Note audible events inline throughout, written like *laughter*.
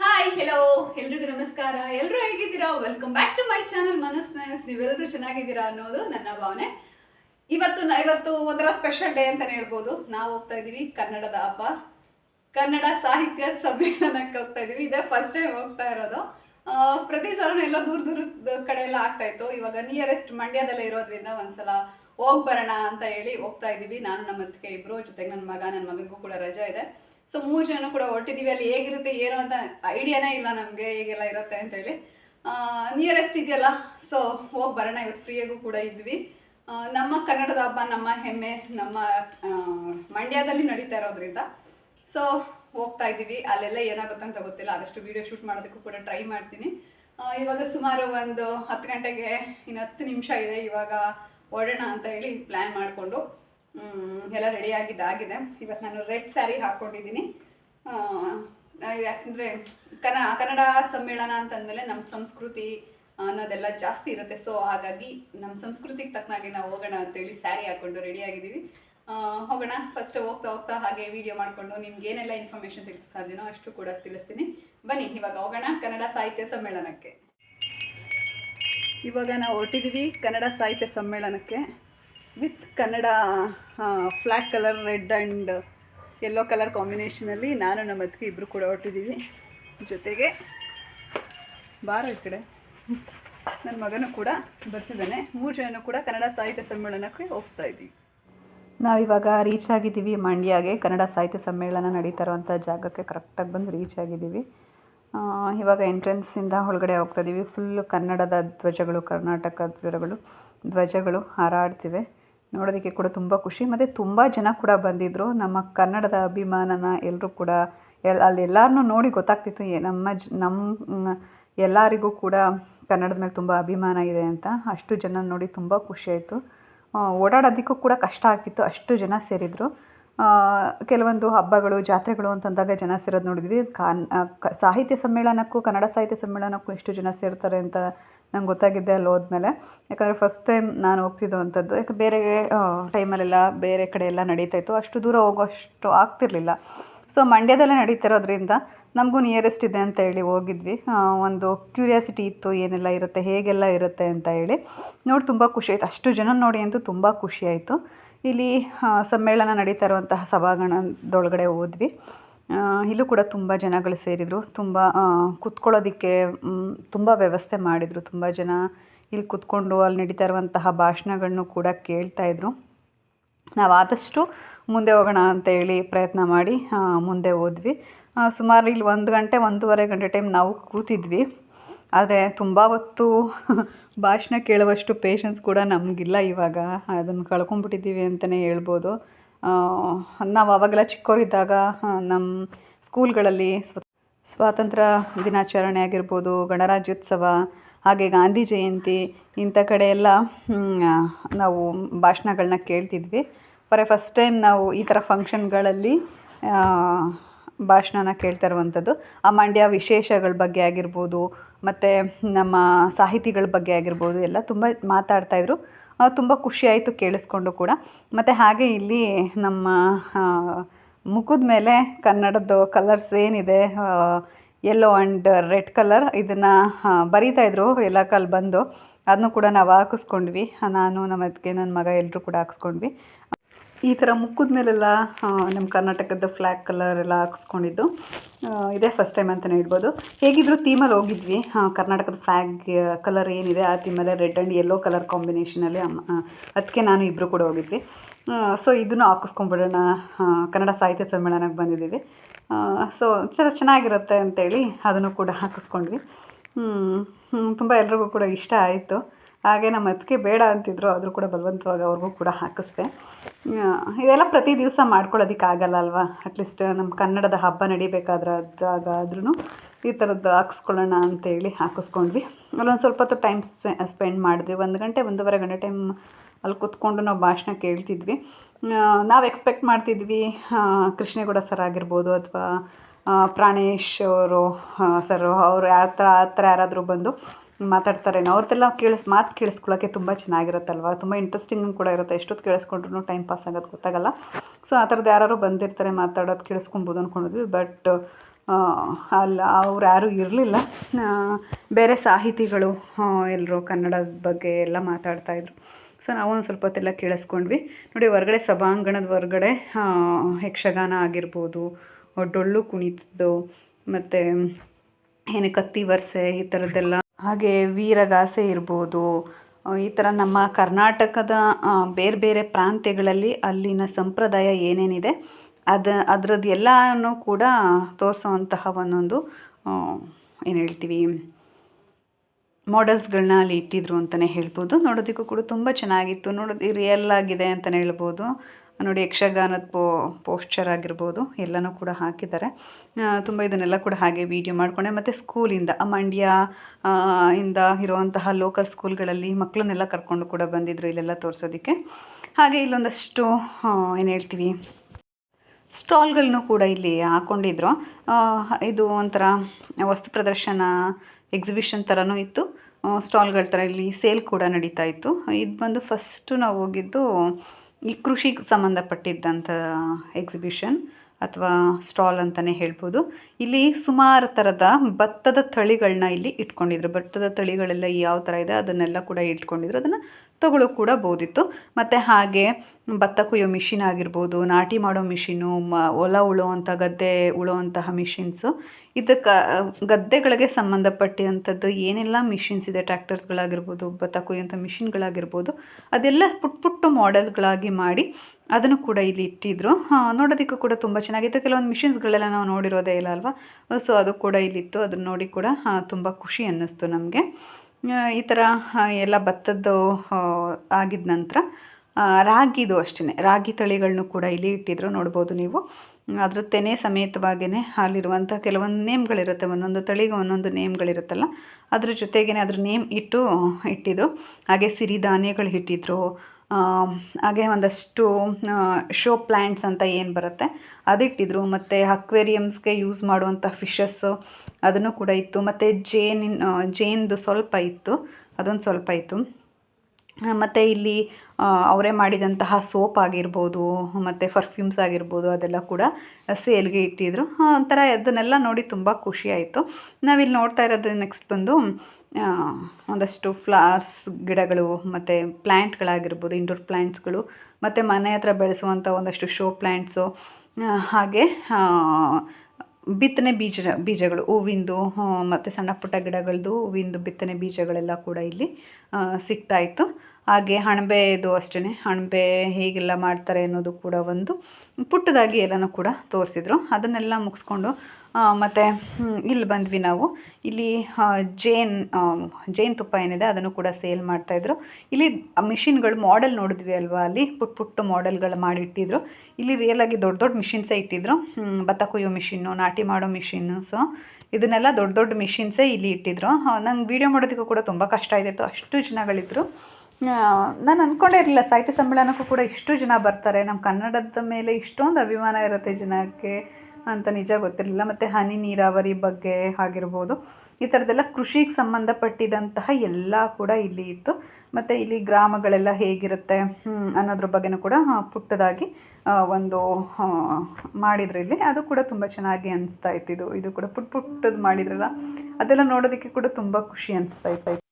Hi hello ಎಲ್ರಿಗೂ ನಮಸ್ಕಾರ. ಎಲ್ಲರೂ ಹೇಗಿದ್ದೀರಾ? Welcome back to my channel ಮನಸ್ ನಯಸ್ ನೀವೆಲ್ಲರೂ ಚೆನ್ನಾಗಿದ್ದೀರಾ ಅನ್ನೋದು ನನ್ನ ಭಾವನೆ. ಇವತ್ತು ಇವತ್ತು ಒಂಥರ ಸ್ಪೆಷಲ್ ಡೇ ಅಂತಲೇ ಹೇಳ್ಬೋದು. ನಾವು ಹೋಗ್ತಾ ಇದ್ದೀವಿ ಕನ್ನಡದ ಹಬ್ಬ. ಕನ್ನಡ ಸಾಹಿತ್ಯ ಸಮ್ಮೇಳನಕ್ಕೆ ಹೋಗ್ತಾ ಇದೀವಿ ಇದೇ ಫಸ್ಟ್ ಟೈಮ್ ಹೋಗ್ತಾ ಇರೋದು. ಪ್ರತಿ ಸಲನೂ ಎಲ್ಲ ದೂರ ದೂರದ ಕಡೆ ಎಲ್ಲ ಆಗ್ತಾ ಇತ್ತು. ಇವಾಗ ನಿಯರೆಸ್ಟ್ ಮಂಡ್ಯದಲ್ಲೇ ಇರೋದ್ರಿಂದ ಒಂದ್ಸಲ ಹೋಗಿ ಬರೋಣ ಅಂತ ಹೇಳಿ ಹೋಗ್ತಾ ಇದ್ದೀವಿ. ನಾನು ನಮ್ಮ ಅತ್ತಿಗೆ ಇಬ್ಬರು ಜೊತೆಗೆ ನನ್ನ ಮಗ ನನ್ನ ಮಗನಿಗೂ ಕೂಡ ರಜೆ ಇದೆ. ಸೊ ಮೂರು ಜನ ಕೂಡ ಹೊಟ್ಟಿದ್ದೀವಿ ಅಲ್ಲಿ ಹೇಗಿರುತ್ತೆ, ಏನು ಅಂತ ಐಡಿಯಾನೇ ಇಲ್ಲ ನಮಗೆ, ಹೇಗೆಲ್ಲ ಇರುತ್ತೆ ಅಂತೇಳಿ ನಿಯರೆಸ್ಟ್ ಇದೆಯಲ್ಲ? ಸೊ ಹೋಗಿ ಬರೋಣ. ಇವತ್ತು ಫ್ರೀಯಾಗೂ ಕೂಡ ಇದ್ವಿ. ನಮ್ಮ ಕನ್ನಡದ ಹಬ್ಬ, ನಮ್ಮ ಹೆಮ್ಮೆ, ನಮ್ಮ ಮಂಡ್ಯದಲ್ಲಿ ನಡೀತಾ ಇರೋದ್ರಿಂದ. ಸೊ ಹೋಗ್ತಾ ಇದ್ದೀವಿ. ಅಲ್ಲೆಲ್ಲ ಏನಾಗುತ್ತೆ ಅಂತ ಗೊತ್ತಿಲ್ಲ. ಆದಷ್ಟು ವಿಡಿಯೋ ಶೂಟ್ ಮಾಡೋದಕ್ಕೂ ಕೂಡ ಟ್ರೈ ಮಾಡ್ತೀನಿ. ಇವಾಗ ಸುಮಾರು ಒಂದು ಹತ್ತು ಗಂಟೆಗೆ ಇನ್ನು ಹತ್ತು ನಿಮಿಷ ಇದೆ. ಇವಾಗ ಹೊಡೋಣ ಅಂತ ಹೇಳಿ ಪ್ಲ್ಯಾನ್ ಮಾಡಿಕೊಂಡು. ಎಲ್ಲ ರೆಡಿ ಆಗಿದ್ದಾಗಿದೆ. ಇವತ್ತು ನಾನು ರೆಡ್ ಸ್ಯಾರಿ ಹಾಕ್ಕೊಂಡಿದ್ದೀನಿ ಯಾಕಂದರೆ ಕನ, ಕನ್ನಡ ಸಮ್ಮೇಳನ ಅಂತಂದಮೇಲೆ ನಮ್ಮ ಸಂಸ್ಕೃತಿ ಅನ್ನೋದೆಲ್ಲ ಜಾಸ್ತಿ ಇರುತ್ತೆ. ಸೊ ಹಾಗಾಗಿ ನಮ್ಮ ಸಂಸ್ಕೃತಿಗೆ ತಕ್ಕನಾಗಿ ನಾವು ಹೋಗೋಣ ಅಂತೇಳಿ ಸ್ಯಾರಿ ಹಾಕ್ಕೊಂಡು ರೆಡಿ ಆಗಿದ್ದೀವಿ. ಹೋಗೋಣ. ಫಸ್ಟ್ ಹೋಗ್ತಾ ಹೋಗ್ತಾ ಹಾಗೆ ವಿಡಿಯೋ ಮಾಡಿಕೊಂಡು ನಿಮ್ಗೆ ಏನೆಲ್ಲ ಇನ್ಫಾರ್ಮೇಷನ್ ತಿಳಿಸ್ತಾ ಅಷ್ಟು ಕೂಡ ತಿಳಿಸ್ತೀನಿ. ಬನ್ನಿ, ಇವಾಗ ಹೋಗೋಣ ಕನ್ನಡ ಸಾಹಿತ್ಯ ಸಮ್ಮೇಳನಕ್ಕೆ. ಇವಾಗ ನಾವು ಹೊರಟಿದ್ದೀವಿ ಕನ್ನಡ ಸಾಹಿತ್ಯ ಸಮ್ಮೇಳನಕ್ಕೆ. With Kannada flag colour, red and yellow colour ಕಾಂಬಿನೇಷನಲ್ಲಿ ನಾನು ನಮ್ಮ ಅದಕ್ಕೆ ಇಬ್ಬರು ಕೂಡ ಹೊರಟಿದ್ದೀವಿ. ಜೊತೆಗೆ ಬಾರೋ ಈ ಕಡೆ. ನನ್ನ ಮಗನೂ ಕೂಡ ಬರ್ತಿದ್ದಾನೆ. ಮೂರು ಜನ ಕೂಡ ಕನ್ನಡ ಸಾಹಿತ್ಯ ಸಮ್ಮೇಳನಕ್ಕೆ ಹೋಗ್ತಾ ಇದ್ದೀವಿ. ನಾವಿವಾಗ ರೀಚ್ ಆಗಿದ್ದೀವಿ ಮಂಡ್ಯಾಗೆ. ಕನ್ನಡ ಸಾಹಿತ್ಯ ಸಮ್ಮೇಳನ ನಡೀತಾ ಇರುವಂಥ ಜಾಗಕ್ಕೆ ಕರೆಕ್ಟಾಗಿ ಬಂದು ರೀಚ್ ಆಗಿದ್ದೀವಿ. ಇವಾಗ ಎಂಟ್ರೆನ್ಸಿಂದ ಒಳಗಡೆ ಹೋಗ್ತಾ ಇದ್ದೀವಿ. ಫುಲ್ಲು ಕನ್ನಡದ ಧ್ವಜಗಳು, ಕರ್ನಾಟಕ ಧ್ವಜಗಳು ಧ್ವಜಗಳು ಹಾರಾಡ್ತಿವೆ. ನೋಡೋದಕ್ಕೆ ಕೂಡ ತುಂಬ ಖುಷಿ. ಮತ್ತು ತುಂಬ ಜನ ಕೂಡ ಬಂದಿದ್ದರು ನಮ್ಮ ಕನ್ನಡದ ಅಭಿಮಾನನ ಎಲ್ಲರೂ ಕೂಡ ಎಲ್, ಅಲ್ಲಿ ಎಲ್ಲರನ್ನೂ ನೋಡಿ ಗೊತ್ತಾಗ್ತಿತ್ತು ನಮ್ಮ ಜ ನಮ್ಮ ಎಲ್ಲರಿಗೂ ಕೂಡ ಕನ್ನಡದ ಮೇಲೆ ತುಂಬ ಅಭಿಮಾನ ಇದೆ ಅಂತ. ಅಷ್ಟು ಜನ ನೋಡಿ ತುಂಬ ಖುಷಿಯಾಯಿತು ಓಡಾಡೋದಕ್ಕೂ ಕೂಡ ಕಷ್ಟ ಆಗ್ತಿತ್ತು. ಅಷ್ಟು ಜನ ಸೇರಿದರು. ಕೆಲವೊಂದು ಹಬ್ಬಗಳು, ಜಾತ್ರೆಗಳು ಅಂತಂದಾಗ ಜನ ಸೇರೋದು ನೋಡಿದ್ವಿ. ಕಾನ್ ಸಾಹಿತ್ಯ ಸಮ್ಮೇಳನಕ್ಕೂ, ಕನ್ನಡ ಸಾಹಿತ್ಯ ಸಮ್ಮೇಳನಕ್ಕೂ ಎಷ್ಟು ಜನ ಸೇರ್ತಾರೆ ಅಂತ ನಂಗೆ ಗೊತ್ತಾಗಿದ್ದೆ ಅಲ್ಲಿ ಹೋದ್ಮೇಲೆ. ಯಾಕಂದರೆ ಫಸ್ಟ್ ಟೈಮ್ ನಾನು ಹೋಗ್ತಿದ್ದು ಅಂಥದ್ದು. ಯಾಕೆ ಬೇರೆ ಟೈಮಲ್ಲೆಲ್ಲ ಬೇರೆ ಕಡೆ ಎಲ್ಲ ನಡೀತಾ ಇತ್ತು. ಅಷ್ಟು ದೂರ ಹೋಗೋಷ್ಟು ಆಗ್ತಿರಲಿಲ್ಲ. ಸೊ ಮಂಡ್ಯದಲ್ಲೇ ನಡೀತಿರೋದ್ರಿಂದ ನಮಗೂ ನಿಯರೆಸ್ಟ್ ಇದೆ ಅಂತ ಹೇಳಿ ಹೋಗಿದ್ವಿ. ಒಂದು ಕ್ಯೂರಿಯಾಸಿಟಿ ಇತ್ತು, ಏನೆಲ್ಲ ಇರುತ್ತೆ, ಹೇಗೆಲ್ಲ ಇರುತ್ತೆ ಅಂತ ಹೇಳಿ. ನೋಡಿ, ತುಂಬ ಖುಷಿ ಆಯಿತು. ಅಷ್ಟು ಜನ ನೋಡಿ ಅಂತೂ ತುಂಬ ಖುಷಿ ಆಯಿತು. ಇಲ್ಲಿ ಸಮ್ಮೇಳನ ನಡೀತಾ ಇರುವಂತಹ ಸಭಾಂಗಣದೊಳಗಡೆ ಹೋದ್ವಿ. ಇಲ್ಲೂ ಕೂಡ ತುಂಬ ಜನಗಳು ಸೇರಿದರು. ತುಂಬ ಕೂತ್ಕೊಳ್ಳೋದಿಕ್ಕೆ ತುಂಬ ವ್ಯವಸ್ಥೆ ಮಾಡಿದರು. ತುಂಬ ಜನ ಇಲ್ಲಿ ಕುತ್ಕೊಂಡು ಅಲ್ಲಿ ನಡೀತಾ ಇರುವಂತಹ ಭಾಷಣಗಳನ್ನು ಕೂಡ ಕೇಳ್ತಾಯಿದ್ರು ನಾವು ಆದಷ್ಟು ಮುಂದೆ ಹೋಗೋಣ ಅಂತ ಹೇಳಿ ಪ್ರಯತ್ನ ಮಾಡಿ ಮುಂದೆ ಹೋದ್ವಿ. ಸುಮಾರು ಇಲ್ಲಿ ಒಂದು ಗಂಟೆ, ಒಂದೂವರೆ ಗಂಟೆ ಟೈಮ್ ನಾವು ಕೂತಿದ್ವಿ. ಆದರೆ ತುಂಬ ಹೊತ್ತು *laughs* ಭಾಷಣ ಕೇಳುವಷ್ಟು ಪೇಷನ್ಸ್ ಕೂಡ ನಮಗಿಲ್ಲ ಇವಾಗ. ಅದನ್ನು ಕಳ್ಕೊಂಡ್ಬಿಟ್ಟಿದ್ದೀವಿ ಅಂತಲೇ ಹೇಳ್ಬೋದು. ನಾವು ಅವಾಗೆಲ್ಲ ಚಿಕ್ಕವರಿದ್ದಾಗ ನಮ್ಮ ಸ್ಕೂಲ್ಗಳಲ್ಲಿ ಸ್ವಾತಂತ್ರ್ಯ ದಿನಾಚರಣೆ ಆಗಿರ್ಬೋದು, ಗಣರಾಜ್ಯೋತ್ಸವ, ಹಾಗೆ ಗಾಂಧಿ ಜಯಂತಿ, ಇಂಥ ಕಡೆ ಎಲ್ಲ ನಾವು ಭಾಷಣಗಳನ್ನ ಕೇಳ್ತಿದ್ವಿ. ಫಾರ್ ಫಸ್ಟ್ ಟೈಮ್ ನಾವು ಈ ಥರ ಫಂಕ್ಷನ್ಗಳಲ್ಲಿ ಭಾಷಣನ ಕೇಳ್ತಾ ಇರುವಂಥದ್ದು. ಆ ಮಂಡ್ಯ ವಿಶೇಷಗಳ ಬಗ್ಗೆ ಆಗಿರ್ಬೋದು ಮತ್ತು ನಮ್ಮ ಸಾಹಿತಿಗಳ ಬಗ್ಗೆ ಆಗಿರ್ಬೋದು ಎಲ್ಲ ತುಂಬ ಮಾತಾಡ್ತಾಯಿದ್ರು ತುಂಬ ಖುಷಿಯಾಯಿತು ಕೇಳಿಸ್ಕೊಂಡು ಕೂಡ. ಮತ್ತು ಹಾಗೆ ಇಲ್ಲಿ ನಮ್ಮ ಮುಖದ ಮೇಲೆ ಕನ್ನಡದ್ದು ಕಲರ್ಸ್ ಏನಿದೆ ಯೆಲ್ಲೋ ಆ್ಯಂಡ್ ರೆಡ್ ಕಲರ್ ಇದನ್ನು ಬರೀತಾಯಿದ್ರು ಎಲ್ಲ ಕಲ್ ಬಂದು. ಅದನ್ನು ಕೂಡ ನಾವು ಹಾಕಿಸ್ಕೊಂಡ್ವಿ. ನಾನು ನಮ್ಮ ಅದಕ್ಕೆ ನನ್ನ ಮಗ ಎಲ್ಲರೂ ಕೂಡ ಹಾಕ್ಸ್ಕೊಂಡ್ವಿ. ಈ ಥರ ಮುಕ್ಕದ ಮೇಲೆಲ್ಲ ನಮ್ಮ ಕರ್ನಾಟಕದ ಫ್ಲ್ಯಾಗ್ ಕಲರ್ ಎಲ್ಲ ಹಾಕಿಸ್ಕೊಂಡಿದ್ದು ಇದೇ ಫಸ್ಟ್ ಟೈಮ್ ಅಂತಲೇ ಹೇಳ್ಬೋದು. ಹೇಗಿದ್ರು ಥೀಮಲ್ಲಿ ಹೋಗಿದ್ವಿ. ಕರ್ನಾಟಕದ ಫ್ಲ್ಯಾಗ್ ಕಲರ್ ಏನಿದೆ, ಆ ಥೀಮಲ್ಲಿ ರೆಡ್ ಆ್ಯಂಡ್ ಯೆಲ್ಲೋ ಕಲರ್ ಕಾಂಬಿನೇಷನಲ್ಲಿ ಅದಕ್ಕೆ ನಾನು ಇಬ್ಬರು ಕೂಡ ಹೋಗಿದ್ವಿ. ಸೊ ಇದನ್ನು ಹಾಕಿಸ್ಕೊಂಬಿಡೋಣ ಕನ್ನಡ ಸಾಹಿತ್ಯ ಸಮ್ಮೇಳನಕ್ಕೆ ಬಂದಿದ್ದೀವಿ. ಸೊ ಚಲ ಚೆನ್ನಾಗಿರುತ್ತೆ ಅಂತೇಳಿ ಅದನ್ನು ಕೂಡ ಹಾಕಿಸ್ಕೊಂಡ್ವಿ. ತುಂಬ ಎಲ್ರಿಗೂ ಕೂಡ ಇಷ್ಟ ಆಯಿತು. ಹಾಗೆ ನಮ್ಮ ಅತ್ತಿಗೆ ಬೇಡ ಅಂತಿದ್ರು, ಆದರೂ ಕೂಡ ಬಲವಂತವಾಗಿ ಅವ್ರಿಗೂ ಕೂಡ ಹಾಕಿಸ್ದೆ. ಇದೆಲ್ಲ ಪ್ರತಿ ದಿವಸ ಮಾಡ್ಕೊಳ್ಳೋದಕ್ಕಾಗಲ್ಲ ಅಲ್ವಾ ಅಟ್ಲೀಸ್ಟ್ ನಮ್ಮ ಕನ್ನಡದ ಹಬ್ಬ ನಡಿಬೇಕಾದ್ರೆ ಅದಾಗಾದ್ರೂ ಈ ಥರದ್ದು ಹಾಕಿಸ್ಕೊಳ್ಳೋಣ ಅಂತೇಳಿ ಹಾಕಿಸ್ಕೊಂಡ್ವಿ. ಅಲ್ಲೊಂದು ಸ್ವಲ್ಪ ಹೊತ್ತು ಟೈಮ್ ಸ್ಪೆಂಡ್ ಮಾಡಿದ್ವಿ ಒಂದು ಗಂಟೆ, ಒಂದೂವರೆ ಗಂಟೆ ಟೈಮ್ ಅಲ್ಲಿ ಕೂತ್ಕೊಂಡು ನಾವು ಭಾಷಣ ಕೇಳ್ತಿದ್ವಿ. ನಾವು ಎಕ್ಸ್ಪೆಕ್ಟ್ ಮಾಡ್ತಿದ್ವಿ ಕೃಷ್ಣೇಗೌಡ ಸರ್ ಆಗಿರ್ಬೋದು ಅಥವಾ ಪ್ರಾಣೇಶ್ ಅವರು ಸರ್ ಅವರು ಯಾವ ಥರ ಆ ಥರ ಯಾರಾದರೂ ಬಂದು ಮಾತಾಡ್ತಾರೆ ಅವ್ರದ್ದೆಲ್ಲ ಕೇಳಿಸ್, ಮಾತು ಕೇಳಿಸ್ಕೊಳ್ಳೋಕ್ಕೆ ತುಂಬ ಚೆನ್ನಾಗಿರುತ್ತಲ್ವ? ತುಂಬ ಇಂಟ್ರೆಸ್ಟಿಂಗ್ ಕೂಡ ಇರುತ್ತೆ. ಎಷ್ಟೊತ್ತು ಕೇಳಿಸ್ಕೊಂಡ್ರು ಟೈಮ್ ಪಾಸ್ ಆಗೋದು ಗೊತ್ತಾಗಲ್ಲ. ಸೊ ಆ ಥರದ್ದು ಯಾರು ಬಂದಿರ್ತಾರೆ, ಮಾತಾಡೋದು ಕೇಳಿಸ್ಕೊಬೋದು ಅಂದ್ಕೊಂಡಿದ್ವಿ ಬಟ್ ಅಲ್ಲ, ಅವ್ರು ಯಾರೂ ಇರಲಿಲ್ಲ. ಬೇರೆ ಸಾಹಿತಿಗಳು ಎಲ್ಲರೂ ಕನ್ನಡದ ಬಗ್ಗೆ ಎಲ್ಲ ಮಾತಾಡ್ತಾಯಿದ್ರು ಸೊ ನಾವು ಒಂದು ಸ್ವಲ್ಪ ಹೊತ್ತೆಲ್ಲ ಕೇಳಿಸ್ಕೊಂಡ್ವಿ. ನೋಡಿ, ಹೊರಗಡೆ ಸಭಾಂಗಣದ ಹೊರಗಡೆ ಯಕ್ಷಗಾನ ಆಗಿರ್ಬೋದು, ಡೊಳ್ಳು ಕುಣಿತದ್ದು, ಮತ್ತು, ಏನು ಕತ್ತಿ ವರ್ಸೆ ಈ ಥರದ್ದೆಲ್ಲ ಹಾಗೆ ವೀರಗಾಸೆ ಇರ್ಬೋದು ಈ ಥರ ನಮ್ಮ ಕರ್ನಾಟಕದ ಬೇರೆ ಬೇರೆ ಪ್ರಾಂತ್ಯಗಳಲ್ಲಿ ಅಲ್ಲಿನ ಸಂಪ್ರದಾಯ ಏನೇನಿದೆ, ಅದು, ಅದರದ್ದು ಎಲ್ಲನೂ ಕೂಡ ತೋರಿಸೋವಂತಹ ಒಂದೊಂದು ಏನು ಹೇಳ್ತೀವಿ ಮಾಡೆಲ್ಸ್ಗಳನ್ನ ಅಲ್ಲಿ ಇಟ್ಟಿದ್ರು ಅಂತಲೇ ಹೇಳ್ಬೋದು. ನೋಡೋದಕ್ಕೂ ಕೂಡ ತುಂಬ ಚೆನ್ನಾಗಿತ್ತು. ನೋಡೋದು ರಿಯಲ್ ಆಗಿದೆ ಅಂತಲೇ ಹೇಳ್ಬೋದು. ನೋಡಿ ಯಕ್ಷಗಾನದ ಪೋ ಪೋಸ್ಚರ್ ಆಗಿರ್ಬೋದು, ಎಲ್ಲನೂ ಕೂಡ ಹಾಕಿದ್ದಾರೆ. ತುಂಬ ಇದನ್ನೆಲ್ಲ ಕೂಡ ಹಾಗೆ ವೀಡಿಯೋ ಮಾಡಿಕೊಂಡೆ. ಮತ್ತು ಸ್ಕೂಲಿಂದ ಮಂಡ್ಯ ಇಂದ ಇರುವಂತಹ ಲೋಕಲ್ ಸ್ಕೂಲ್ಗಳಲ್ಲಿ ಮಕ್ಕಳನ್ನೆಲ್ಲ ಕರ್ಕೊಂಡು ಕೂಡ ಬಂದಿದ್ದರು ಇಲ್ಲೆಲ್ಲ ತೋರಿಸೋದಕ್ಕೆ. ಹಾಗೆ ಇಲ್ಲೊಂದಷ್ಟು ಏನು ಹೇಳ್ತೀವಿ ಸ್ಟಾಲ್ಗಳನ್ನೂ ಕೂಡ ಇಲ್ಲಿ ಹಾಕ್ಕೊಂಡಿದ್ರು ಇದು ಒಂಥರ ವಸ್ತು ಪ್ರದರ್ಶನ ಎಕ್ಸಿಬಿಷನ್ ಥರನೂ ಇತ್ತು. ಸ್ಟಾಲ್ಗಳ ಥರ ಇಲ್ಲಿ ಸೇಲ್ ಕೂಡ ನಡೀತಾ ಇತ್ತು. ಇದು ಬಂದು ಫಸ್ಟು ನಾವು ಹೋಗಿದ್ದು ಈ ಕೃಷಿಗೆ ಸಂಬಂಧಪಟ್ಟಿದ್ದಂಥ ಎಕ್ಸಿಬಿಷನ್ ಅಥವಾ ಸ್ಟಾಲ್ ಅಂತಲೇ ಹೇಳ್ಬೋದು. ಇಲ್ಲಿ ಸುಮಾರು ಥರದ ಭತ್ತದ ತಳಿಗಳನ್ನ ಇಲ್ಲಿ ಇಟ್ಕೊಂಡಿದ್ರು. ಭತ್ತದ ತಳಿಗಳೆಲ್ಲ ಯಾವ ಥರ ಇದೆ ಅದನ್ನೆಲ್ಲ ಕೂಡ ಇಟ್ಕೊಂಡಿದ್ರು. ಅದನ್ನು ತಗೊಳ್ಳೋ ಕೂಡ ಬೋದಿತ್ತು. ಮತ್ತು ಹಾಗೆ ಭತ್ತ ಕುಯ್ಯೋ ಮಿಷಿನ್ ಆಗಿರ್ಬೋದು, ನಾಟಿ ಮಾಡೋ ಮಿಷಿನು, ಮ, ಹೊಲ ಉಳುವಂಥ ಗದ್ದೆ ಉಳುವಂತಹ ಮಿಷಿನ್ಸು. ಇದಕ್ಕೆ, ಗದ್ದೆಗಳಿಗೆ ಸಂಬಂಧಪಟ್ಟಂಥದ್ದು ಏನೆಲ್ಲ ಮಿಷಿನ್ಸ್ ಇದೆ? ಟ್ರ್ಯಾಕ್ಟರ್ಸ್ಗಳಾಗಿರ್ಬೋದು, ಭತ್ತ ಕುಯ್ಯೋಂಥ ಮಿಷಿನ್ಗಳಾಗಿರ್ಬೋದು, ಅದೆಲ್ಲ ಪುಟ್ಟ ಪುಟ್ಟು ಮಾಡೆಲ್ಗಳಾಗಿ ಮಾಡಿ ಅದನ್ನು ಕೂಡ ಇಲ್ಲಿ ಇಟ್ಟಿದ್ರು. ನೋಡೋದಕ್ಕೂ ಕೂಡ ತುಂಬ ಚೆನ್ನಾಗಿತ್ತು ಕೆಲವೊಂದು ಮಿಷಿನ್ಸ್ಗಳೆಲ್ಲ ನಾವು ನೋಡಿರೋದೇ ಇಲ್ಲ ಅಲ್ವಾ? ಸೊ ಅದು ಕೂಡ ಇಲ್ಲಿತ್ತು. ಅದನ್ನು ನೋಡಿ ಕೂಡ ತುಂಬ ಖುಷಿ ಅನ್ನಿಸ್ತು ನಮಗೆ. ಈ ಥರ ಎಲ್ಲ ಭತ್ತದ್ದು ಆಗಿದ ನಂತರ ರಾಗಿದು ಅಷ್ಟೇ ರಾಗಿ ತಳಿಗಳನ್ನು ಕೂಡ ಇಲ್ಲಿ ಇಟ್ಟಿದ್ರು. ನೋಡ್ಬೋದು ನೀವು. ಅದ್ರ ತೆನೆ ಸಮೇತವಾಗಿಯೇ ಅಲ್ಲಿರುವಂಥ ಕೆಲವೊಂದು ನೇಮ್ಗಳಿರುತ್ತೆ. ಒಂದೊಂದು ತಳಿಗೆ ಒಂದೊಂದು ನೇಮ್ಗಳಿರುತ್ತಲ್ಲ, ಅದ್ರ ಜೊತೆಗೇ ಅದ್ರ ನೇಮ್ ಇಟ್ಟು, ಇಟ್ಟಿದ್ರು. ಹಾಗೆ ಸಿರಿಧಾನ್ಯಗಳು ಇಟ್ಟಿದ್ರು ಹಾಗೆ ಒಂದಷ್ಟು ಶೋ ಪ್ಲ್ಯಾಂಟ್ಸ್ ಅಂತ ಏನು ಬರುತ್ತೆ, ಅದಿಟ್ಟಿದ್ರು. ಮತ್ತು ಅಕ್ವೇರಿಯಮ್ಸ್ಗೆ ಯೂಸ್ ಮಾಡುವಂಥ ಫಿಶಸ್ಸು ಅದನ್ನು ಕೂಡ ಇತ್ತು. ಮತ್ತು ಜೇನಿನ ಜೇನ್ದು ಸ್ವಲ್ಪ ಇತ್ತು. ಅದೊಂದು ಸ್ವಲ್ಪ ಇತ್ತು. ಮತ್ತು ಇಲ್ಲಿ ಅವರೇ ಮಾಡಿದಂತಹ ಸೋಪ್ ಆಗಿರ್ಬೋದು, ಮತ್ತು ಪರ್ಫ್ಯೂಮ್ಸ್ ಆಗಿರ್ಬೋದು, ಅದೆಲ್ಲ ಕೂಡ ಸೇಲ್ಗೆ ಇಟ್ಟಿದ್ರು. ಒಂಥರ ಅದನ್ನೆಲ್ಲ ನೋಡಿ ತುಂಬ ಖುಷಿ ಆಯಿತು. ನಾವಿಲ್ಲಿ ನೋಡ್ತಾ ಇರೋದು ನೆಕ್ಸ್ಟ್ ಬಂದು ಒಂದಷ್ಟು ಫ್ಲವರ್ಸ್ ಗಿಡಗಳು ಮತ್ತು ಪ್ಲ್ಯಾಂಟ್ಗಳಾಗಿರ್ಬೋದು ಇಂಡೋರ್ ಪ್ಲ್ಯಾಂಟ್ಸ್ಗಳು ಮತ್ತು ಮನೆ ಹತ್ರ ಬೆಳೆಸುವಂಥ ಒಂದಷ್ಟು ಶೋ ಪ್ಲ್ಯಾಂಟ್ಸು ಹಾಗೆ ಬಿತ್ತನೆ ಬೀಜ ಬೀಜಗಳು ಹೂವಿಂದು ಮತ್ತು ಸಣ್ಣ ಪುಟ್ಟ ಗಿಡಗಳದ್ದು ಹೂವಿಂದು ಬಿತ್ತನೆ ಬೀಜಗಳೆಲ್ಲ ಕೂಡ ಇಲ್ಲಿ ಆ, ಹಾಗೆ ಅಣಬೆದು ಅಷ್ಟೇ ಅಣಬೆ ಹೇಗೆಲ್ಲ ಮಾಡ್ತಾರೆ ಅನ್ನೋದು ಕೂಡ ಒಂದು ಪುಟ್ಟದಾಗಿ ಎಲ್ಲನೂ ಕೂಡ ತೋರಿಸಿದ್ರು. ಅದನ್ನೆಲ್ಲ ಮುಗಿಸ್ಕೊಂಡು ಮತ್ತು ಇಲ್ಲಿ ಬಂದ್ವಿ ನಾವು. ಇಲ್ಲಿ ಜೇನ್ ಜೇನ್ ತುಪ್ಪ ಏನಿದೆ ಅದನ್ನು ಕೂಡ ಸೇಲ್ ಮಾಡ್ತಾಯಿದ್ರು ಇಲ್ಲಿ ಮಿಷಿನ್ಗಳು ಮಾಡೆಲ್ ನೋಡಿದ್ವಿ ಅಲ್ವಾ ಅಲ್ಲಿ? ಪುಟ್ಟ ಪುಟ್ಟ ಮಾಡೆಲ್ಗಳು ಮಾಡಿಟ್ಟಿದ್ರು ಇಲ್ಲಿ ರಿಯಲಾಗಿ ದೊಡ್ಡ ದೊಡ್ಡ ಮಿಷಿನ್ಸೇ ಇಟ್ಟಿದ್ರು. ಭತ್ತ ಕೊಯ್ಯೋ ಮಿಷಿನ್ನು, ನಾಟಿ ಮಾಡೋ ಮಿಷಿನ್ನು ಸೊ ಇದನ್ನೆಲ್ಲ ದೊಡ್ಡ ದೊಡ್ಡ ಮಿಷಿನ್ಸೇ ಇಲ್ಲಿ ಇಟ್ಟಿದ್ರು. ನಂಗೆ ವೀಡಿಯೋ ಮಾಡೋದಕ್ಕೂ ಕೂಡ ತುಂಬ ಕಷ್ಟ ಆಯಿತು. ಅಷ್ಟು ಜನಗಳಿದ್ರು. ನಾನು ಅಂದ್ಕೊಂಡೇ ಇರಲಿಲ್ಲ. ಸಾಹಿತ್ಯ ಸಮ್ಮೇಳನಕ್ಕೂ ಕೂಡ ಇಷ್ಟು ಜನ ಬರ್ತಾರೆ. ನಮ್ಮ ಕನ್ನಡದ ಮೇಲೆ ಇಷ್ಟೊಂದು ಅಭಿಮಾನ ಇರುತ್ತೆ ಜನಕ್ಕೆ ಅಂತ ನಿಜ ಗೊತ್ತಿರಲಿಲ್ಲ. ಮತ್ತು ಹನಿ ನೀರಾವರಿ ಬಗ್ಗೆ ಆಗಿರ್ಬೋದು ಈ ಥರದ್ದೆಲ್ಲ ಕೃಷಿಗೆ ಸಂಬಂಧಪಟ್ಟಿದಂತಹ ಎಲ್ಲ ಕೂಡ ಇಲ್ಲಿ ಇತ್ತು. ಮತ್ತು ಇಲ್ಲಿ ಗ್ರಾಮಗಳೆಲ್ಲ ಹೇಗಿರುತ್ತೆ ಅನ್ನೋದ್ರ ಬಗ್ಗೆನೂ ಕೂಡ ಪುಟ್ಟದಾಗಿ ಒಂದು ಮಾಡಿದ್ರು ಇಲ್ಲಿ. ಅದು ಕೂಡ ತುಂಬ ಚೆನ್ನಾಗಿ ಅನಿಸ್ತಾ ಇತ್ತು. ಇದು ಇದು ಕೂಡ ಪುಟ್ಟ ಪುಟ್ಟದ್ದು ಮಾಡಿದ್ರಲ್ಲ. ಅದೆಲ್ಲ ನೋಡೋದಕ್ಕೆ ಕೂಡ ತುಂಬ ಖುಷಿ ಅನಿಸ್ತಾ ಇತ್ತು.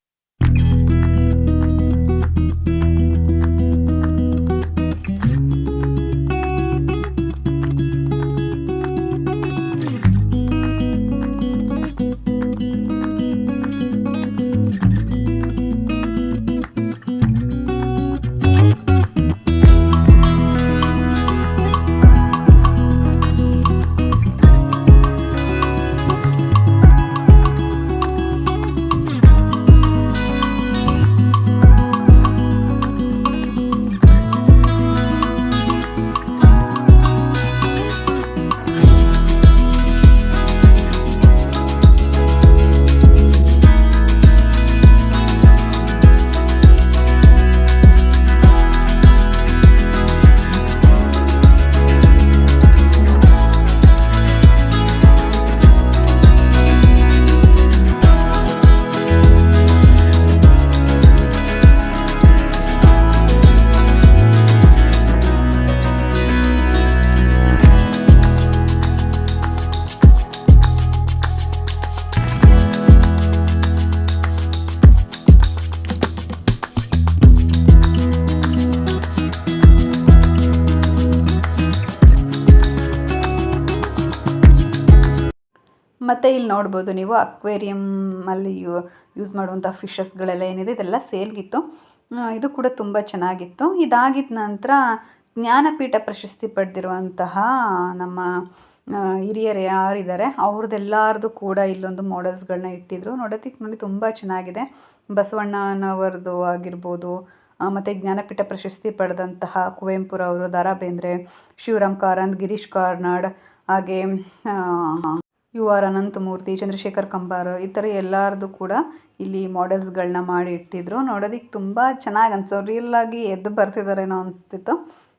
ಇಲ್ಲಿ ನೋಡ್ಬೋದು ನೀವು ಅಕ್ವೇರಿಯಮ್ಮಲ್ಲಿ ಯೂಸ್ ಮಾಡುವಂಥ ಫಿಶಸ್ಗಳೆಲ್ಲ ಏನಿದೆ, ಇದೆಲ್ಲ ಸೇಲ್ಗಿತ್ತು ಇದು ಕೂಡ ತುಂಬ ಚೆನ್ನಾಗಿತ್ತು. ಇದಾಗಿದ್ದ ನಂತರ ಜ್ಞಾನಪೀಠ ಪ್ರಶಸ್ತಿ ಪಡೆದಿರುವಂತಹ ನಮ್ಮ ಹಿರಿಯರು ಯಾರಿದ್ದಾರೆ, ಅವ್ರದ್ದೆಲ್ಲಾರ್ದು ಕೂಡ ಇಲ್ಲೊಂದು ಮಾಡೆಲ್ಸ್ಗಳನ್ನ ಇಟ್ಟಿದ್ರು. ನೋಡೋದಕ್ಕೆ ನೋಡಿ ತುಂಬ ಚೆನ್ನಾಗಿದೆ. ಬಸವಣ್ಣನವರದು ಆಗಿರ್ಬೋದು ಮತ್ತು ಜ್ಞಾನಪೀಠ ಪ್ರಶಸ್ತಿ ಪಡೆದಂತಹ ಕುವೆಂಪುರವರು ದ ರಾ ಬೇಂದ್ರೆ ಶಿವರಾಮ್ ಕಾರಂತ್, ಗಿರೀಶ್ ಕಾರ್ನಾಡ್, ಹಾಗೆ ಯು ಆರ್ ಅನಂತಮೂರ್ತಿ, ಚಂದ್ರಶೇಖರ್ ಕಂಬಾರ್ ಈ ಥರ ಎಲ್ಲರದ್ದು ಕೂಡ ಇಲ್ಲಿ ಮಾಡೆಲ್ಸ್ಗಳನ್ನ ಮಾಡಿ ಇಟ್ಟಿದ್ರು. ನೋಡೋದಕ್ಕೆ ತುಂಬ ಚೆನ್ನಾಗಿ ಅನಿಸ್ತು ರಿಯಲ್ಲಾಗಿ ಎದ್ದು ಬರ್ತಿದ್ದಾರೇನೋ ಅನಿಸ್ತಿತ್ತು.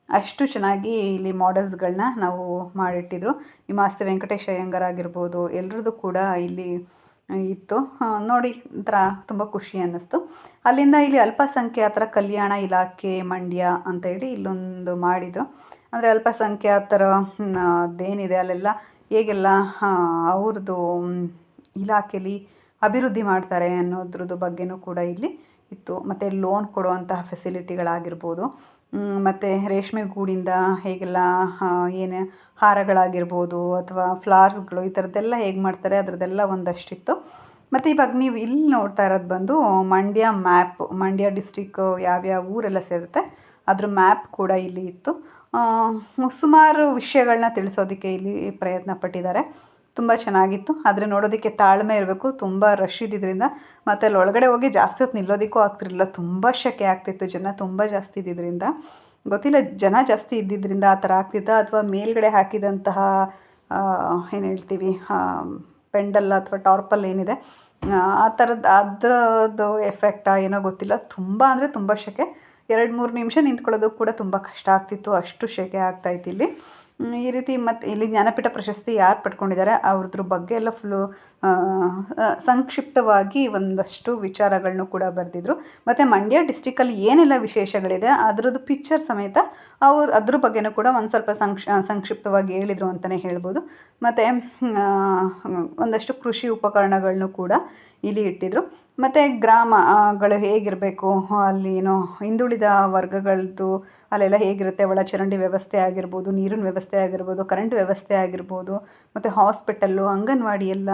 ಅಷ್ಟು ಚೆನ್ನಾಗಿ ಇಲ್ಲಿ ಮಾಡೆಲ್ಸ್ಗಳನ್ನ ನಾವು ಮಾಡಿಟ್ಟಿದ್ರು. ಈ ಮಾಸ್ತಿ ವೆಂಕಟೇಶ್ ಅಯ್ಯಂಗರ್ ಆಗಿರ್ಬೋದು ಎಲ್ಲರದ್ದು ಕೂಡ ಇಲ್ಲಿ ಇತ್ತು. ನೋಡಿ, ಒಂಥರ ತುಂಬ ಖುಷಿ ಅನ್ನಿಸ್ತು. ಅಲ್ಲಿಂದ ಇಲ್ಲಿ ಅಲ್ಪಸಂಖ್ಯಾತರ ಕಲ್ಯಾಣ ಇಲಾಖೆ ಮಂಡ್ಯ ಅಂತ ಹೇಳಿ ಇಲ್ಲೊಂದು ಮಾಡಿದರು. ಅಂದರೆ ಅಲ್ಪಸಂಖ್ಯಾತರ ಅದೇನಿದೆ ಅಲ್ಲೆಲ್ಲ ಹೇಗೆಲ್ಲ ಅವ್ರದ್ದು ಇಲಾಖೆಯಲ್ಲಿ ಅಭಿವೃದ್ಧಿ ಮಾಡ್ತಾರೆ ಅನ್ನೋದ್ರದ್ದು ಬಗ್ಗೆನೂ ಕೂಡ ಇಲ್ಲಿ ಇತ್ತು. ಮತ್ತು ಲೋನ್ ಕೊಡುವಂತಹ ಫೆಸಿಲಿಟಿಗಳಾಗಿರ್ಬೋದು ಮತ್ತು ರೇಷ್ಮೆ ಗೂಡಿಂದ ಹೇಗೆಲ್ಲ ಏನು ಹಾರಗಳಾಗಿರ್ಬೋದು ಅಥವಾ ಫ್ಲಾರ್ಸ್ಗಳು ಈ ಥರದ್ದೆಲ್ಲ ಹೇಗೆ ಮಾಡ್ತಾರೆ ಅದರದ್ದೆಲ್ಲ ಒಂದಷ್ಟಿತ್ತು. ಮತ್ತು ಇವಾಗ ನೀವು ಇಲ್ಲಿ ನೋಡ್ತಾ ಇರೋದು ಬಂದು ಮಂಡ್ಯ ಮ್ಯಾಪ್ ಮಂಡ್ಯ ಡಿಸ್ಟಿಕ್ ಯಾವ್ಯಾವ ಊರೆಲ್ಲ ಸೇರುತ್ತೆ, ಅದ್ರ ಮ್ಯಾಪ್ ಕೂಡ ಇಲ್ಲಿ ಇತ್ತು. ಸುಮಾರು ವಿಷಯಗಳನ್ನ ತಿಳಿಸೋದಕ್ಕೆ ಇಲ್ಲಿ ಪ್ರಯತ್ನ ಪಟ್ಟಿದ್ದಾರೆ ತುಂಬ ಚೆನ್ನಾಗಿತ್ತು. ಆದರೆ ನೋಡೋದಕ್ಕೆ ತಾಳ್ಮೆ ಇರಬೇಕು. ತುಂಬ ರಶ್ ಇದ್ದಿದ್ದರಿಂದ ಮತ್ತು ಅಲ್ಲಿ ಒಳಗಡೆ ಹೋಗಿ ಜಾಸ್ತಿ ಹೊತ್ತು ನಿಲ್ಲೋದಕ್ಕೂ ಆಗ್ತಿರಲಿಲ್ಲ. ತುಂಬ ಶೆಕೆ ಆಗ್ತಿತ್ತು. ಜನ ತುಂಬ ಜಾಸ್ತಿ ಇದ್ದಿದ್ದರಿಂದ ಗೊತ್ತಿಲ್ಲ ಜನ ಜಾಸ್ತಿ ಇದ್ದಿದ್ದರಿಂದ ಆ ಥರ ಆಗ್ತಿತ್ತಾ? ಅಥವಾ ಮೇಲ್ಗಡೆ ಹಾಕಿದಂತಹ ಏನು ಹೇಳ್ತೀವಿ ಪೆಂಡಲ್ ಅಥವಾ ಟಾರ್ಪಲ್ ಏನಿದೆ ಆ, ಥರದ್ದು ಅದರದ್ದು ಎಫೆಕ್ಟಾ ಏನೋ ಗೊತ್ತಿಲ್ಲ. ತುಂಬ ಅಂದರೆ ತುಂಬ ಶೆಕೆ. ಎರಡು ಮೂರು ನಿಮಿಷ ನಿಂತ್ಕೊಳ್ಳೋದಕ್ಕೆ ಕೂಡ ತುಂಬ ಕಷ್ಟ ಆಗ್ತಿತ್ತು, ಅಷ್ಟು ಶೆಕೆ ಆಗ್ತಾಯಿತ್ತು ಇಲ್ಲಿ. ಈ ರೀತಿ ಮತ್ತು ಇಲ್ಲಿ ಜ್ಞಾನಪೀಠ ಪ್ರಶಸ್ತಿ ಯಾರು ಪಡ್ಕೊಂಡಿದ್ದಾರೆ ಅವ್ರದ್ರ ಬಗ್ಗೆ ಎಲ್ಲ ಫುಲ್ಲು ಸಂಕ್ಷಿಪ್ತವಾಗಿ ಒಂದಷ್ಟು ವಿಚಾರಗಳನ್ನು ಕೂಡ ಬರೆದಿದ್ರು. ಮತ್ತು ಮಂಡ್ಯ ಡಿಸ್ಟಿಕಲ್ಲಿ ಏನೆಲ್ಲ ವಿಶೇಷಗಳಿದೆ, ಅದರದ್ದು ಪಿಕ್ಚರ್ ಸಮೇತ ಅವ್ರು, ಅದ್ರ ಬಗ್ಗೆನೂ ಕೂಡ ಒಂದು ಸ್ವಲ್ಪ ಸಂಕ್ಷ ಸಂಕ್ಷಿಪ್ತವಾಗಿ ಹೇಳಿದರು ಅಂತಲೇ ಹೇಳ್ಬೋದು. ಮತ್ತು ಒಂದಷ್ಟು ಕೃಷಿ ಉಪಕರಣಗಳನ್ನು ಕೂಡ ಇಲ್ಲಿ ಇಟ್ಟಿದ್ರು. ಮತ್ತು ಗ್ರಾಮಗಳು ಹೇಗಿರಬೇಕು? ಅಲ್ಲಿ ಏನೋ ಹಿಂದುಳಿದ ವರ್ಗಗಳದ್ದು ಅಲ್ಲೆಲ್ಲ ಹೇಗಿರುತ್ತೆ? ಒಳಚರಂಡಿ ವ್ಯವಸ್ಥೆ ಆಗಿರ್ಬೋದು, ನೀರಿನ ವ್ಯವಸ್ಥೆ ಆಗಿರ್ಬೋದು ಕರೆಂಟ್ ವ್ಯವಸ್ಥೆ ಆಗಿರ್ಬೋದು, ಮತ್ತು ಹಾಸ್ಪಿಟಲ್ಲು ಅಂಗನವಾಡಿ ಎಲ್ಲ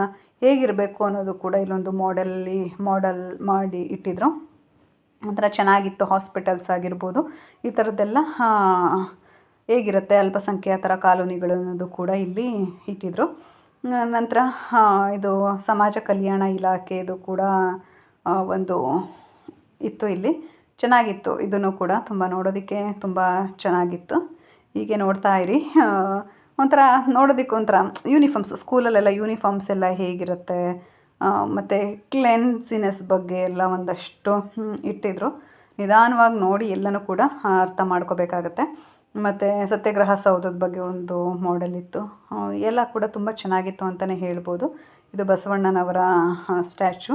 ಹೇಗಿರಬೇಕು ಅನ್ನೋದು ಕೂಡ ಇಲ್ಲೊಂದು ಮಾಡೆಲ್ಲಿ ಮಾಡೆಲ್ ಮಾಡಿ ಇಟ್ಟಿದ್ರು. ಒಂಥರ ಚೆನ್ನಾಗಿತ್ತು ಹಾಸ್ಪಿಟಲ್ಸ್ ಆಗಿರ್ಬೋದು. ಈ ಥರದ್ದೆಲ್ಲ ಹೇಗಿರುತ್ತೆ? ಅಲ್ಪಸಂಖ್ಯಾತರ ಕಾಲೋನಿಗಳು ಅನ್ನೋದು ಕೂಡ ಇಲ್ಲಿ ಇಟ್ಟಿದ್ರು. ನಂತರ ಇದು ಸಮಾಜ ಕಲ್ಯಾಣ ಇಲಾಖೆದು ಕೂಡ ಒಂದು ಇತ್ತು ಇಲ್ಲಿ. ಚೆನ್ನಾಗಿತ್ತು. ಇದನ್ನು ಕೂಡ ತುಂಬ ನೋಡೋದಕ್ಕೆ ತುಂಬ ಚೆನ್ನಾಗಿತ್ತು. ಹೀಗೆ ನೋಡ್ತಾ ಇರಿ. ಒಂಥರ ನೋಡೋದಕ್ಕೆ ಒಂಥರ ಯೂನಿಫಾರ್ಮ್ಸ್ ಸ್ಕೂಲಲ್ಲೆಲ್ಲ ಯೂನಿಫಾರ್ಮ್ಸ್ ಎಲ್ಲ ಹೇಗಿರುತ್ತೆ? ಮತ್ತು ಕ್ಲೆನ್ಸಿನೆಸ್ ಬಗ್ಗೆ ಎಲ್ಲ ಒಂದಷ್ಟು ಇಟ್ಟಿದ್ರು. ನಿಧಾನವಾಗಿ ನೋಡಿ ಎಲ್ಲನೂ ಕೂಡ ಅರ್ಥ ಮಾಡ್ಕೋಬೇಕಾಗತ್ತೆ. ಮತ್ತು ಸತ್ಯಾಗ್ರಹ ಸೌಧದ ಬಗ್ಗೆ ಒಂದು ಮಾಡೆಲ್ ಇತ್ತು. ಎಲ್ಲ ಕೂಡ ತುಂಬ ಚೆನ್ನಾಗಿತ್ತು ಅಂತಲೇ ಹೇಳ್ಬೋದು. ಇದು ಬಸವಣ್ಣನವರ ಸ್ಟ್ಯಾಚು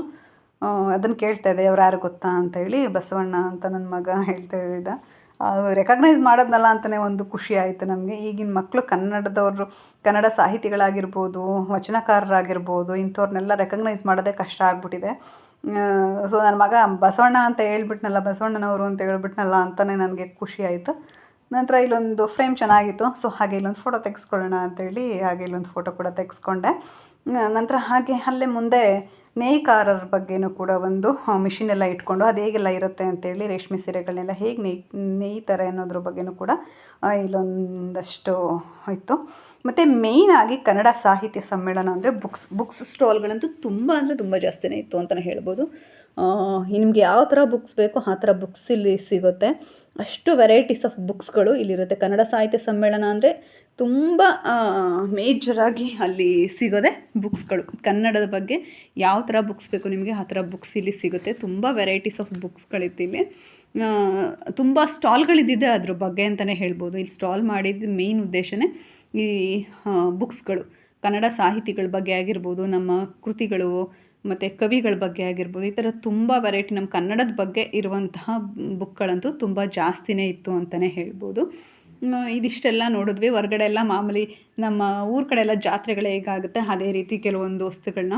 ಅದನ್ನು ಕೇಳ್ತಾ ಇದ್ದೆ ಅವ್ರು ಯಾರು ಗೊತ್ತಾ ಅಂತ ಹೇಳಿ ಬಸವಣ್ಣ ಅಂತ ನನ್ನ ಮಗ ಹೇಳ್ತಾ ಇದ್ದ. ರೆಕಗ್ನೈಸ್ ಮಾಡೋದ್ನಲ್ಲ ಅಂತಲೇ ಒಂದು ಖುಷಿ ಆಯಿತು ನಮಗೆ. ಈಗಿನ ಮಕ್ಕಳು ಕನ್ನಡದವರು, ಕನ್ನಡ ಸಾಹಿತಿಗಳಾಗಿರ್ಬೋದು, ವಚನಕಾರರಾಗಿರ್ಬೋದು ಇಂಥವ್ರನ್ನೆಲ್ಲ ರೆಕಗ್ನೈಸ್ ಮಾಡೋದೇ ಕಷ್ಟ ಆಗಿಬಿಟ್ಟಿದೆ. ಸೊ ನನ್ನ ಮಗ ಬಸವಣ್ಣ ಅಂತ ಹೇಳ್ಬಿಟ್ನಲ್ಲ, ಬಸವಣ್ಣನವರು ಅಂತ ಹೇಳ್ಬಿಟ್ನಲ್ಲ ಅಂತಲೇ ನನಗೆ ಖುಷಿ ಆಯಿತು. ನಂತರ ಇಲ್ಲೊಂದು ಫ್ರೇಮ್ ಚೆನ್ನಾಗಿತ್ತು. ಸೊ ಹಾಗೆ ಇಲ್ಲೊಂದು ಫೋಟೋ ತೆಗೆಸ್ಕೊಳ್ಳೋಣ ಅಂತೇಳಿ ಹಾಗೆ ಇಲ್ಲೊಂದು ಫೋಟೋ ಕೂಡ ತೆಗೆಸ್ಕೊಂಡೆ. ನಂತರ ಹಾಗೆ ಅಲ್ಲೇ ಮುಂದೆ ನೇಯ್ಕಾರರ ಬಗ್ಗೆನೂ ಕೂಡ ಒಂದು ಮಿಷಿನ್ ಎಲ್ಲ ಇಟ್ಕೊಂಡು ಅದು ಹೇಗೆಲ್ಲ ಇರುತ್ತೆ ಅಂತೇಳಿ ರೇಷ್ಮೆ ಸೀರೆಗಳನ್ನೆಲ್ಲ ಹೇಗೆ ನೇಯ್, ನೇಯ್ತಾರೆ ಅನ್ನೋದ್ರ ಬಗ್ಗೆನೂ ಕೂಡ ಇಲ್ಲೊಂದಷ್ಟು ಇತ್ತು. ಮತ್ತು ಮೇಯ್ನಾಗಿ ಕನ್ನಡ ಸಾಹಿತ್ಯ ಸಮ್ಮೇಳನ ಅಂದರೆ ಬುಕ್ಸ್ ಬುಕ್ಸ್ ಸ್ಟಾಲ್ಗಳಂತೂ ತುಂಬ ಅಂದರೆ ತುಂಬ ಜಾಸ್ತಿನೇ ಇತ್ತು ಅಂತಲೇ ಹೇಳ್ಬೋದು. ನಿಮಗೆ ಯಾವ ಥರ ಬುಕ್ಸ್ ಬೇಕೋ ಆ ಥರ ಬುಕ್ಸ್ ಇಲ್ಲಿ ಸಿಗುತ್ತೆ. ಅಷ್ಟು ವೆರೈಟೀಸ್ ಆಫ್ ಬುಕ್ಸ್ಗಳು ಇಲ್ಲಿರುತ್ತೆ. ಕನ್ನಡ ಸಾಹಿತ್ಯ ಸಮ್ಮೇಳನ ಅಂದರೆ ತುಂಬ ಮೇಜರಾಗಿ ಅಲ್ಲಿ ಸಿಗೋದೆ ಬುಕ್ಸ್ಗಳು ಕನ್ನಡದ ಬಗ್ಗೆ ಯಾವ ಥರ ಬುಕ್ಸ್ ಬೇಕು ನಿಮಗೆ ಆ ಥರ ಬುಕ್ಸ್ ಇಲ್ಲಿ ಸಿಗುತ್ತೆ. ತುಂಬ ವೆರೈಟೀಸ್ ಆಫ್ ಆ, ತುಂಬ ಸ್ಟಾಲ್ಗಳಿದ್ದಿದೆ ಅದ್ರ ಬಗ್ಗೆ ಅಂತಲೇ ಹೇಳ್ಬೋದು. ಇಲ್ಲಿ ಸ್ಟಾಲ್ ಮಾಡಿದ ಮೇಯ್ನ್ ಉದ್ದೇಶನೇ ಈ ಬುಕ್ಸ್ಗಳು ಕನ್ನಡ ಸಾಹಿತಿಗಳ ಬಗ್ಗೆ ಆಗಿರ್ಬೋದು ನಮ್ಮ ಕೃತಿಗಳು ಮತ್ತು ಕವಿಗಳ ಬಗ್ಗೆ ಆಗಿರ್ಬೋದು, ಈ ಥರ ತುಂಬ ವೆರೈಟಿ ನಮ್ಮ ಕನ್ನಡದ ಬಗ್ಗೆ ಇರುವಂತಹ ಬುಕ್ಗಳಂತೂ ತುಂಬ ಜಾಸ್ತಿನೇ ಇತ್ತು ಅಂತಲೇ ಹೇಳ್ಬೋದು. ಇದಿಷ್ಟೆಲ್ಲ ನೋಡಿದ್ವಿ. ಹೊರ್ಗಡೆ ಎಲ್ಲ ಮಾಮೂಲಿ ನಮ್ಮ ಊರ ಕಡೆ ಎಲ್ಲ ಜಾತ್ರೆಗಳು ಹೇಗಾಗುತ್ತೆ, ಅದೇ ರೀತಿ ಕೆಲವೊಂದು ವಸ್ತುಗಳನ್ನ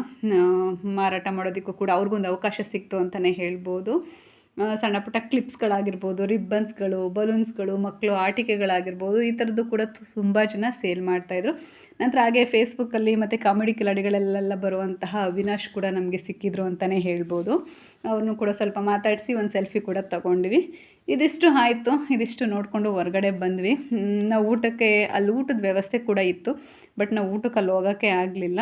ಮಾರಾಟ ಮಾಡೋದಕ್ಕೂ ಕೂಡ ಅವ್ರಿಗೊಂದು ಅವಕಾಶ ಸಿಕ್ತು ಅಂತಲೇ ಹೇಳ್ಬೋದು. ಸಣ್ಣ ಪುಟ್ಟ ಕ್ಲಿಪ್ಸ್ಗಳಾಗಿರ್ಬೋದು ರಿಬ್ಬನ್ಸ್ಗಳು ಬಲೂನ್ಸ್ಗಳು ಮಕ್ಕಳು ಆಟಿಕೆಗಳಾಗಿರ್ಬೋದು, ಈ ಥರದ್ದು ಕೂಡ ತುಂಬ ಜನ ಸೇಲ್ ಮಾಡ್ತಾಯಿದ್ರು ನಂತರ ಹಾಗೆ ಫೇಸ್ಬುಕ್ಕಲ್ಲಿ ಮತ್ತು ಕಾಮಿಡಿ ಕಿಲಾಡಿಗಳಲ್ಲೆಲ್ಲ ಬರುವಂತಹ ಅವಿನಾಶ್ ಕೂಡ ನಮಗೆ ಸಿಕ್ಕಿದ್ರು ಅಂತಲೇ ಹೇಳ್ಬೋದು. ಅವ್ರನ್ನೂ ಕೂಡ ಸ್ವಲ್ಪ ಮಾತಾಡಿಸಿ ಒಂದು ಸೆಲ್ಫಿ ಕೂಡ ತಗೊಂಡ್ವಿ. ಇದಿಷ್ಟು ಆಯಿತು. ಇದಿಷ್ಟು ನೋಡಿಕೊಂಡು ಹೊರಗಡೆ ಬಂದ್ವಿ. ನಾವು ಊಟಕ್ಕೆ, ಅಲ್ಲಿ ಊಟದ ವ್ಯವಸ್ಥೆ ಕೂಡ ಇತ್ತು. ಬಟ್ ನಾವು ಊಟಕ್ಕೆ ಅಲ್ಲಿ ಹೋಗೋಕ್ಕೆ ಆಗಲಿಲ್ಲ.